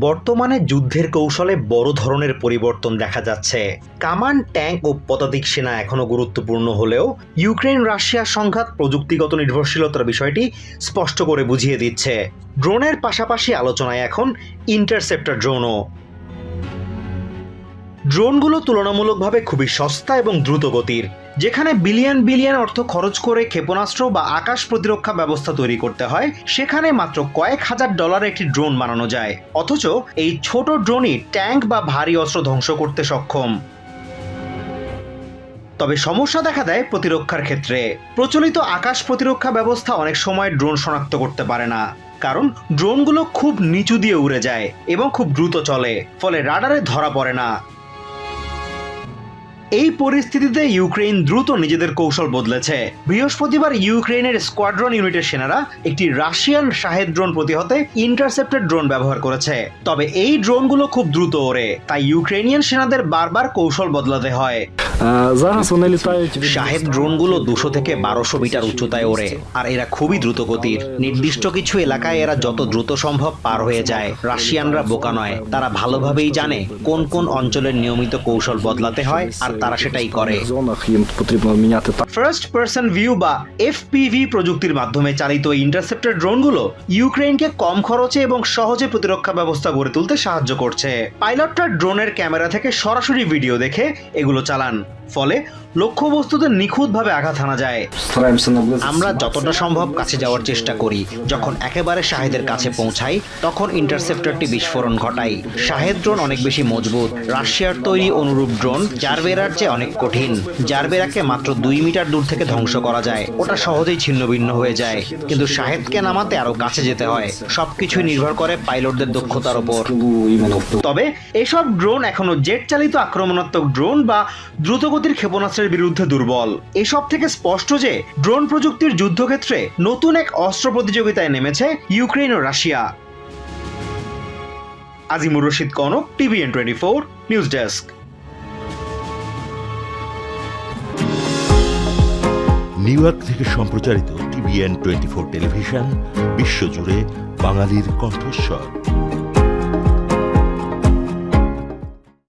বর্তমানে যুদ্ধের কৌশলে বড় ধরনের পরিবর্তন দেখা যাচ্ছে। কামান, ট্যাঙ্ক ও পদাতিক সেনা এখনও গুরুত্বপূর্ণ হলেও ইউক্রেন রাশিয়া সংঘাত প্রযুক্তিগত নির্ভরশীলতার বিষয়টি স্পষ্ট করে বুঝিয়ে দিচ্ছে। ড্রোনের পাশাপাশি আলোচনায় এখন ইন্টারসেপ্টার ড্রোনও। ড্রোনগুলো তুলনামূলকভাবে খুবই সস্তা এবং দ্রুত গতির যেখানে বিলিয়ন বিলিয়ন অর্থ খরচ করে ক্ষেপণাস্ত্র বা আকাশ প্রতিরক্ষা ব্যবস্থা তৈরি করতে হয়, সেখানে মাত্র কয়েক হাজার ডলার একটি ড্রোন বানানো যায়। অথচ এই ছোট ড্রোনই ট্যাঙ্ক বা ভারী অস্ত্র ধ্বংস করতে সক্ষম। তবে সমস্যা দেখা দেয় প্রতিরক্ষার ক্ষেত্রে। প্রচলিত আকাশ প্রতিরক্ষা ব্যবস্থা অনেক সময় ড্রোন শনাক্ত করতে পারে না। কারণ ড্রোনগুলো খুব নিচু দিয়ে উড়ে যায় এবং খুব দ্রুত চলে, ফলে রাডারে ধরা পড়ে না। এই পরিস্থিতিতে ইউক্রেন দ্রুত নিজেদের কৌশল বদলেছে। বৃহস্পতিবার ইউক্রেনের স্কোয়াড্রন ইউনিটের সেনারা একটি রাশিয়ান শাহেদ ড্রোন প্রতিহতে ইন্টারসেপ্টেড ড্রোন ব্যবহার করেছে। তবে এই ড্রোনগুলো খুব দ্রুত ওরে তাই ইউক্রেনিয়ান সেনাদের বারবার কৌশল বদলাতে হয়। Зараз вони літають від শাহেদ ড্রোনগুলো দুশো থেকে বারোশো মিটার উচ্চতায় ওড়ে আর এরা খুবই দ্রুত গতির নির্দিষ্ট কিছু এলাকায় এরা যত দ্রুত সম্ভব পার হয়ে যায় রাশিয়ানরা বোকা নয় তারা ভালোভাবেই জানে কোন কোন অঞ্চলের নিয়মিত কৌশল বদলাতে হয় আর তারা সেটাই করে В зонах їм потрібно міняти так. ফার্স্ট পার্সন ভিউ বা এফপিভি প্রযুক্তির মাধ্যমে চালিত ইন্টারসেপ্টর ড্রোনগুলো ইউক্রেনকে কম খরচে এবং সহজে প্রতিরক্ষা ব্যবস্থা গড়ে তুলতে সাহায্য করছে পাইলটরা ড্রোনের ক্যামেরা থেকে সরাসরি ভিডিও দেখে এগুলো চালান ফলে লক্ষ্যবস্তুতে নিখুঁতভাবে আঘাত হানা যায়। আমরা যতটা সম্ভব কাছে যাওয়ার চেষ্টা করি। যখন একেবারে শাহেদের কাছে পৌঁছাই, তখন ইন্টারসেপ্টারটি বিস্ফোরণ ঘটাই শাহেদ ড্রোন অনেক বেশি মজবুত। রাশিয়ার তৈরি অনুরূপ ড্রোন জারবেরার চেয়ে অনেক কঠিন। জারবেরাকে মাত্র দুই মিটার দূর থেকে ধ্বংস করা যায়। ওটা সহজেই ছিন্নভিন্ন হয়ে যায়। কিন্তু শাহেদকে নামাতে আরও কাছে যেতে হয়। সবকিছুই নির্ভর করে পাইলটদের দক্ষতার উপর তবে এসব ড্রোন এখনও জেট চালিত আক্রমণাত্মক ড্রোন বা দ্রুত দ্রুতগতির ক্ষেপণাস্ত্রের বিরুদ্ধে দুর্বল। এসব থেকে স্পষ্ট যে, ড্রোন প্রযুক্তির যুদ্ধক্ষেত্রে নতুন এক অস্ত্র প্রতিযোগিতায় নেমেছে ইউক্রেন ও Russia. Azimur Rashid Kanak, TVN twenty four, news desk. New York থেকে সম্প্রচারিত টিভিএন টোয়েন্টি ফোর টেলিভিশন, বিশ্বজুড়ে বাঙালির কণ্ঠস্বর।